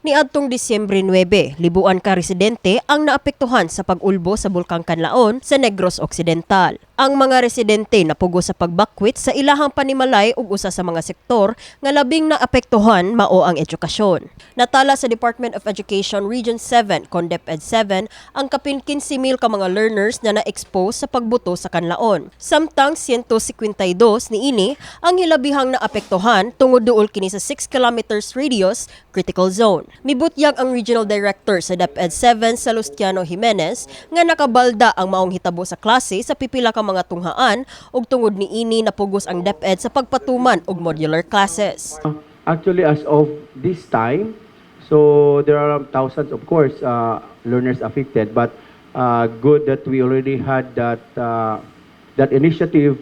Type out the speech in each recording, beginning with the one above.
Ni adtong Disyembre 9, libuan ka residente ang naapektuhan sa pag-ulbo sa Bulkang Kanlaon sa Negros Occidental. Ang mga residente napugo sa pagbakwit sa ilahang panimalay ug usa sa mga sektor nga labing naapektuhan mao ang edukasyon. Natala sa Department of Education Region 7, CONDEP-ED 7, ang kapin 15,000 ka mga learners na na-expose sa pagbuto sa kanlaon. Samtang 152 ni ini ang hilabihang naapektuhan tungod duol kini sa 6 kilometers radius critical zone. Mibutyag ang Regional Director sa DepEd 7 Salustiano Jimenez nga nakabalda ang maong hitabo sa klase sa pipila ka mga tunghaan ug tungod ni ini napugos ang DepEd sa pagpatuman og modular classes. Actually, as of this time, so there are thousands, of course, uh, learners affected, but uh, good that we already had that uh, that initiative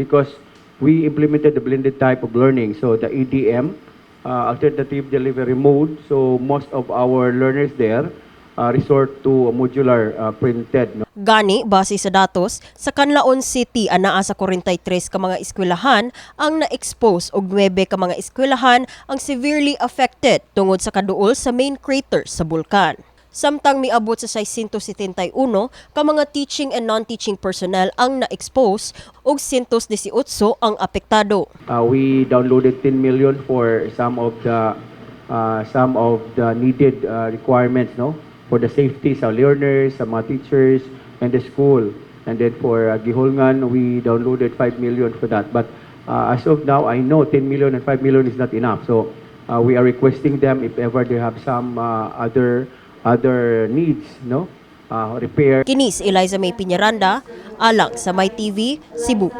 because we implemented the blended type of learning. So the EDM, uh, alternative delivery mode. So most of our learners there uh, resort to modular uh, printed. No? Gani, base sa datos, sa Canlaon City anaa sa 43 ka mga eskwelahan ang na-expose og 9 ka mga eskwelahan ang severely affected tungod sa kaduol sa main crater sa bulkan. Samtang miabot sa 671 ka mga teaching and non-teaching personnel ang na-expose ug 118 ang apektado. Uh, we downloaded 10 million for some of the uh, some of the needed uh, requirements, no, for the safety sa learners, sa mga teachers, and the school. And then for uh, Gihulngan, we downloaded 5 million for that. But uh, as of now, I know 10 million and 5 million is not enough. So uh, we are requesting them if ever they have some uh, other other needs, no, uh, repair. Kinis Eliza May Piñaranda, alang sa My TV, Cebu.